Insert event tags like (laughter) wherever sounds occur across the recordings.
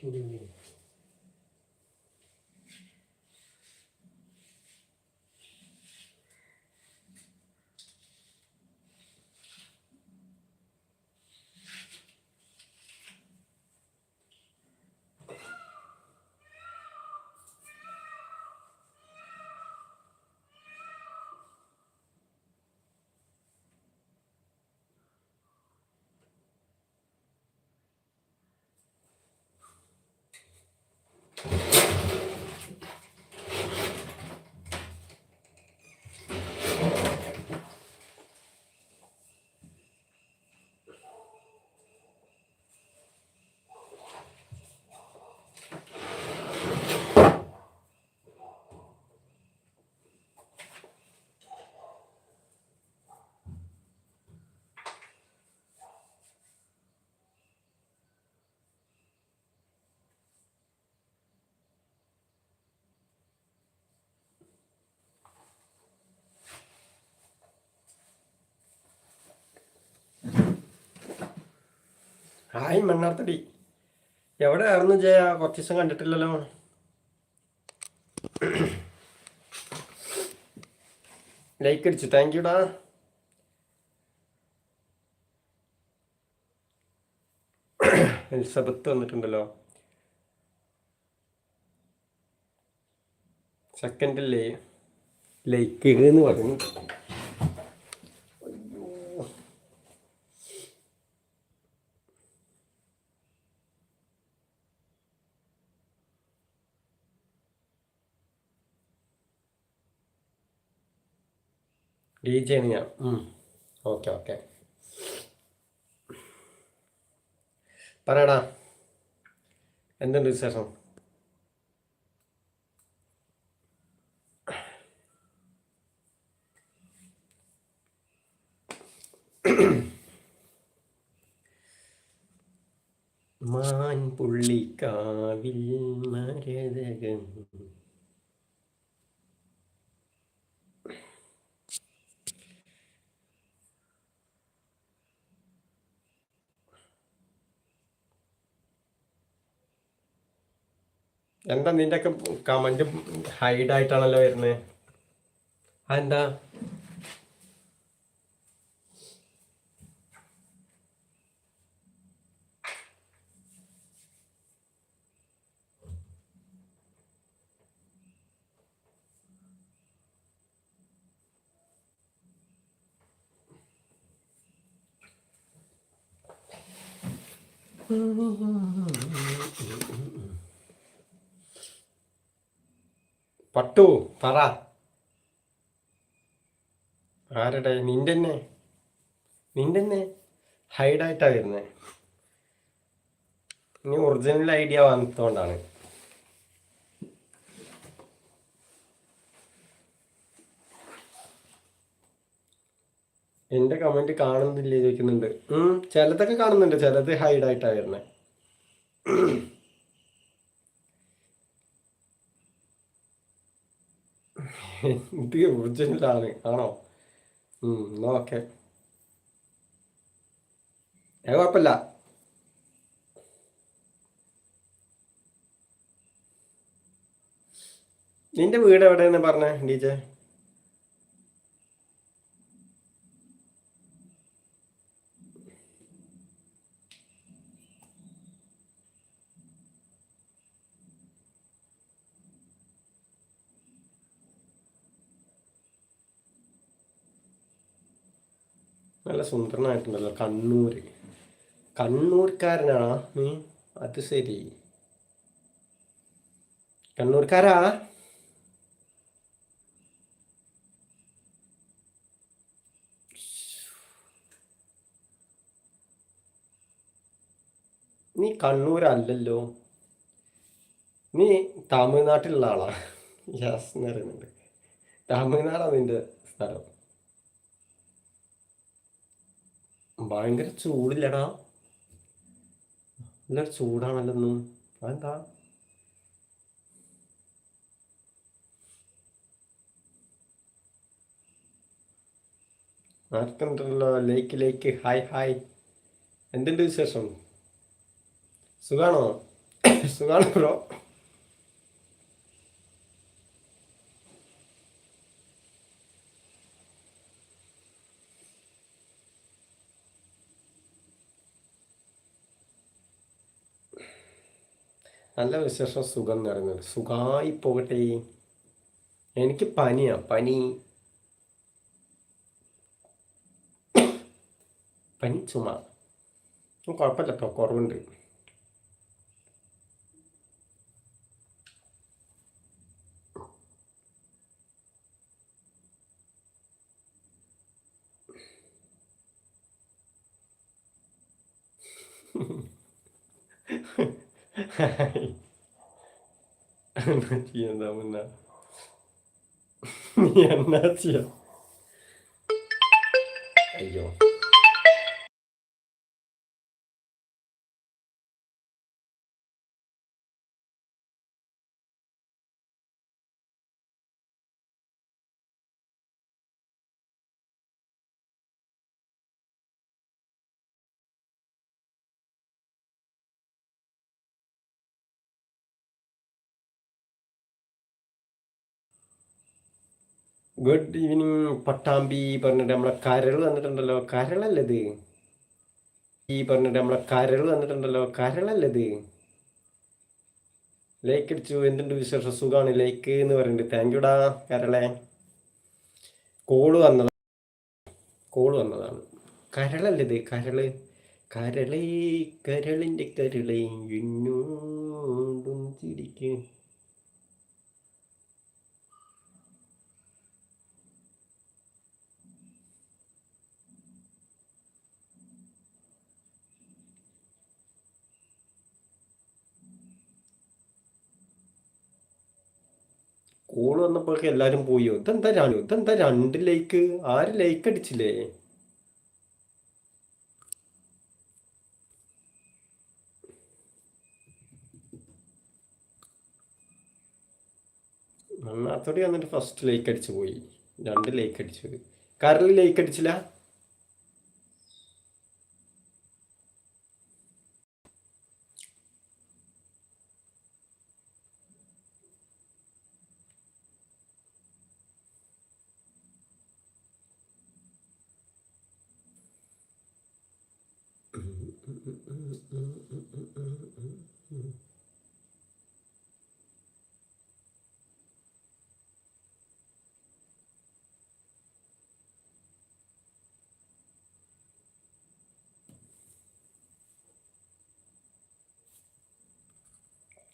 就六六 hi മണ്ണാർത്തടി. എവിടെ ആയിരുന്നു ജയ? കുറച്ച് ദിവസം കണ്ടിട്ടില്ലല്ലോ. ലൈക്ക് അടിച്ചു. താങ്ക് യുടാ എലിസബത്ത് വന്നിട്ടുണ്ടല്ലോ. സെക്കൻഡില്ലേ ലൈക്ക് എന്ന് പറഞ്ഞു ഡി ഞാൻ ഓക്കെ ഓക്കെ. പറയടാ. എന്തുണ്ട് വിശേഷം? മാൻ പുള്ളിക്കാവിൽ മരതകം എന്താ നിന്റെ ഒക്കെ കമന്റ് ഹൈഡ് ആയിട്ടാണല്ലോ വരുന്നത് അതെന്താ? (laughs) പട്ടു പറ. ആരുടെ നിന്റെ തന്നെ നിന്റെ തന്നെ ഹൈഡായിട്ടാ വരുന്നത് ഇനി ഒറിജിനൽ ഐഡിയ വന്നതുകൊണ്ടാണ്. എന്റെ കമന്റ് കാണുന്നില്ലേ ചോദിക്കുന്നുണ്ട്. ചിലതൊക്കെ കാണുന്നുണ്ട്. ചിലത് ഹൈഡായിട്ടാ വരുന്നത് ഇത് ഒറിജിനലാണ് ആണോ. എന്നാ ഓക്കെ. ഏ കുഴപ്പമില്ല. നിന്റെ വീട് എവിടെയെന്ന് പറഞ്ഞേ ഡീജെ നല്ല സുന്ദരനായിട്ടുണ്ടല്ലോ കണ്ണൂർ കണ്ണൂർക്കാരനാ? നീ? അത് ശരി. കണ്ണൂർക്കാരാ? നീ കണ്ണൂരല്ലല്ലോ. നീ തമിഴ്നാട്ടിലുള്ള ആളാ. യാസ് എന്ന് പറയുന്നുണ്ട്. തമിഴ്നാടാ നിന്റെ സ്ഥലം. ഭയങ്കര ചൂടില്ലടാ. നല്ല ചൂടാണല്ലോ ഇന്ന് അതെന്താ? ആർക്കുണ്ടല്ലോ ലേക്ക് ലേക്ക് ഹായ് ഹായ്. എന്തുണ്ട് വിശേഷം? സുഖാണോ? സുഖാണ് ബ്രോ. നല്ല വിശേഷം സുഖം നിറഞ്ഞത് സുഖമായി പോകട്ടെ. എനിക്ക് പനിയാ. പനി. പനി ചുമ. കുഴപ്പമില്ല കേട്ടോ. കുറവുണ്ട്. എന്താ മുന്ന നീ എന്നാ ചെയ്യാ അയ്യോ ഗുഡ് ഈവനിങ് പട്ടാമ്പി പറഞ്ഞിട്ട് നമ്മളെ കരൾ വന്നിട്ടുണ്ടല്ലോ. കരളല്ലത്. ഈ പറഞ്ഞിട്ട് നമ്മളെ കരൾ വന്നിട്ടുണ്ടല്ലോ. കരളല്ലത്. ലൈക്ക് അടിച്ചു. എന്തുണ്ട് വിശേഷം? സുഖമാണ് ലൈക്ക് എന്ന് പറയുന്നുണ്ട് താങ്ക് യുടാ കരളെ. കോൾ വന്നതാണ് കോൾ വന്നതാണ്. കരളല്ലത്. കരൾ. കരളേ കരളിന്റെ കരളേ എന്നോടും കോൾ വന്നപ്പോഴൊക്കെ എല്ലാവരും പോയോ. ഇതെന്താ രണ്ട് ഇതെന്താ രണ്ട് ലൈക്ക് ആര് ലൈക്ക് അടിച്ചില്ലേ? നന്നാത്തോടെ വന്നിട്ട് ഫസ്റ്റ് ലൈക്ക് അടിച്ചു പോയി. രണ്ട് ലൈക്ക് അടിച്ചു കരളിൽ ലൈക്ക് അടിച്ചില്ല?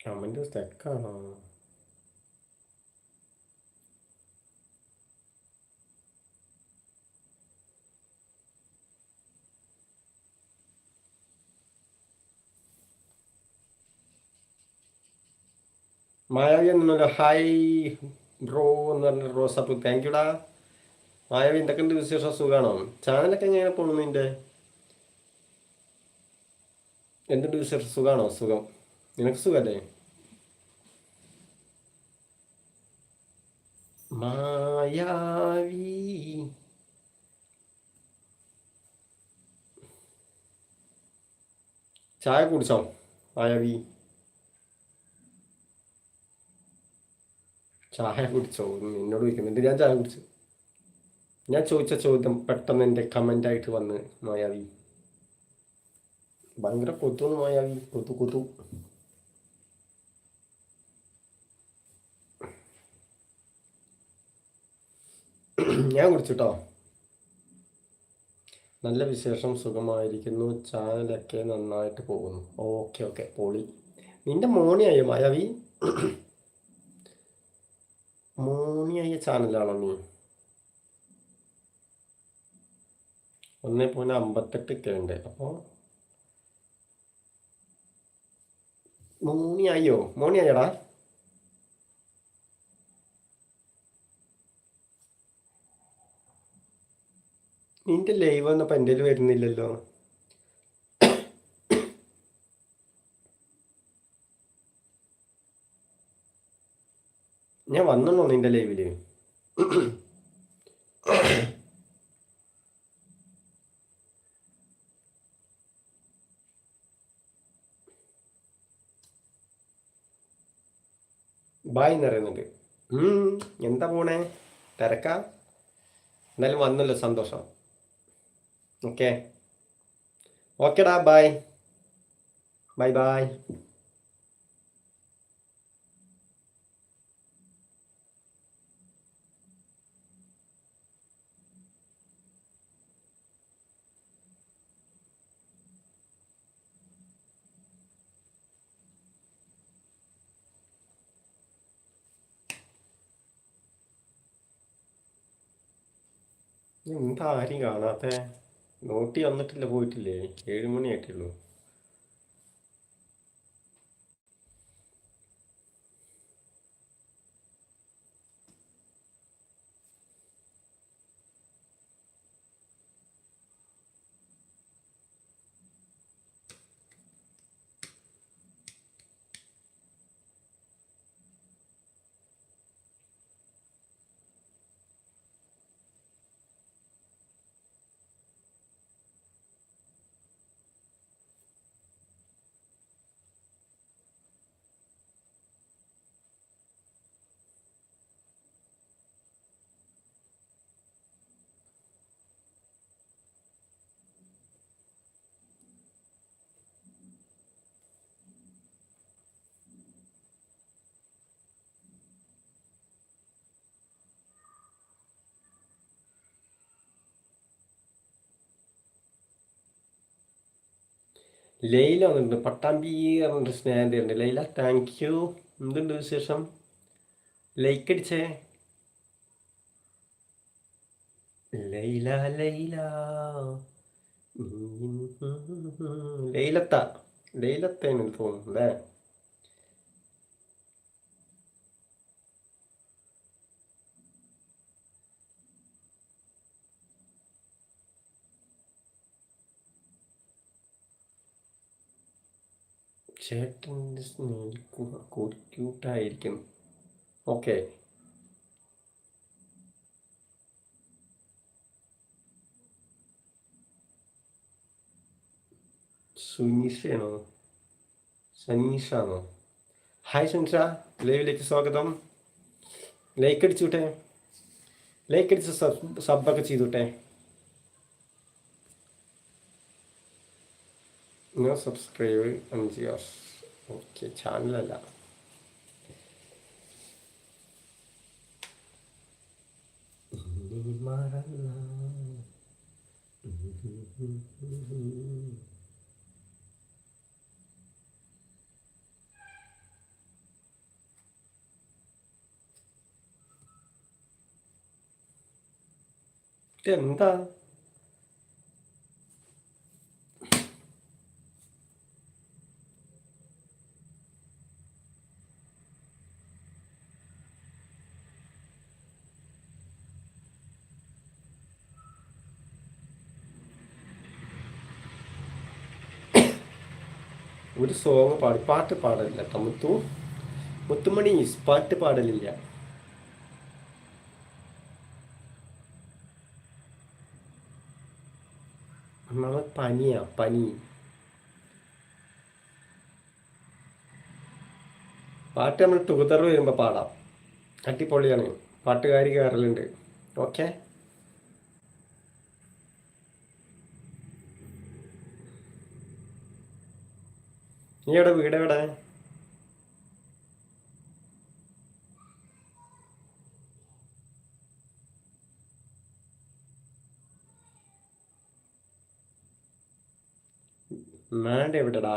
കമന്റ് സ്റ്റക്കാണോ മായാവി എന്നല്ലോ ഹായ് ബ്രോ എന്ന് പറഞ്ഞ റോസാപ്പ് താങ്ക് യുടാ മായാവി എന്തൊക്കെയുണ്ട് വിശേഷം? സുഖമാണോ ചാനലൊക്കെ എങ്ങനെ പോണു നിന്റെ? എന്തുണ്ട് വിശേഷം? സുഖമാണോ സുഖം. നിനക്ക് സുഖമല്ലേ മായാവി. ചായ കുടിച്ചോ മായാവി? ചായ കുടിച്ചോ എന്നോട് ചോദിക്കുന്നുണ്ട് ഞാൻ ചായ കുടിച്ചു? ഞാൻ ചോദിച്ച ചോദ്യം പെട്ടെന്ന് എന്റെ കമന്റ് ആയിട്ട് വന്ന് മായാവി. ഭയങ്കര കൊത്തുന്ന് മായാവി. കൊത്തു കൊത്തു ഞാൻ കുടിച്ചിട്ടോ? നല്ല വിശേഷം സുഖമായിരിക്കുന്നു. ചാനലൊക്കെ നന്നായിട്ട് പോകുന്നു. Okay okay. പൊളി. നിന്റെ മോണിയായോ മായാവി? മോണിയായ ചാനലാണോ നീ ഒന്ന് പോലെ അമ്പത്തെട്ട് ഒക്കെ ഉണ്ട്. അപ്പോൾ മോണിയായോ മോണിയായടാ നിന്റെ ലൈവ് വന്നപ്പോൾ എന്റെ വരുന്നില്ലല്ലോ. ഞാൻ വന്നുള്ളൂ നിന്റെ ലൈവിൽ. ബായ് എന്ന് പറയുന്നുണ്ട്. എന്താ പോണേ? തിരക്ക? എന്തായാലും വന്നല്ലോ സന്തോഷം. ഓക്കെ. ഓക്കെടാ ബായ്. Bye bye. എന്താ ആരും കാണാത്ത നോട്ടി വന്നിട്ടില്ല പോയിട്ടില്ലേ? ഏഴ് മണി ലൈല വന്നിട്ടുണ്ട്. പട്ടാമ്പി പറഞ്ഞിട്ട് സ്നേഹം തരുന്നുണ്ട്. ലൈല താങ്ക് യു എന്തുണ്ട് വിശേഷം? ലൈക്ക് അടിച്ചേ. ലൈല ലൈല. ലൈലത്ത. ലൈലത്തേന്ന് തോന്നുന്നു അല്ലേ? ചേട്ടന്റെ സ്നേഹിക്കുക. ക്യൂട്ടായിരിക്കും ഓക്കെ. സുനീഷയാണോ? സനീഷാണോ? ഹായ് സുനിഷ. ലൈവിലേക്ക് സ്വാഗതം. ലൈക്ക് അടിച്ചുവിട്ടെ ലൈക്ക് അടിച്ച് സബ് സബ്ബൊക്കെ ചെയ്തുവിട്ടെ നോ സബ്സ്ക്രൈബ് അഞ്ച് ഇയേഴ്സ് ഓക്കെ ചാനലല്ല എന്താ? ഒരു സോങ് പാടി പാട്ട് പാടലില്ല കേട്ടോ മുത്തു മുത്തുമണി പാട്ട് പാടലില്ല. നമ്മൾ പനിയാ പനി. പാട്ട് നമ്മൾ ടുഗദർ വരുമ്പോൾ പാടാം. അടിപൊളിയാണ്. പാട്ടുകാരി കയറലുണ്ട് ഓക്കെ? നീ എവിടെ വീട് എവിടെ മാഡ് എവിടെടാ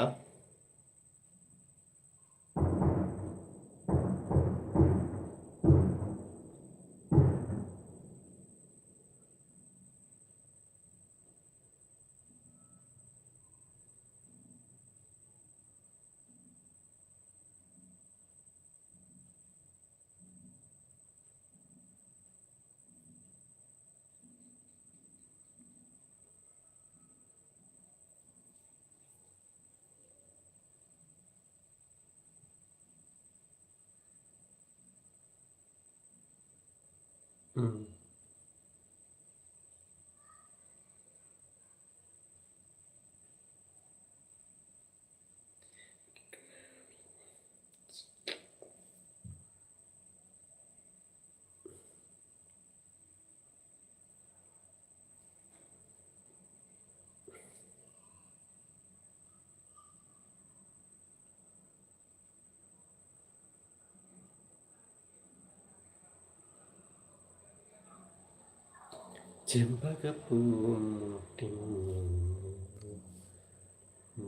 Mm. ചെമ്പകപ്പൂമുട്ടിൻ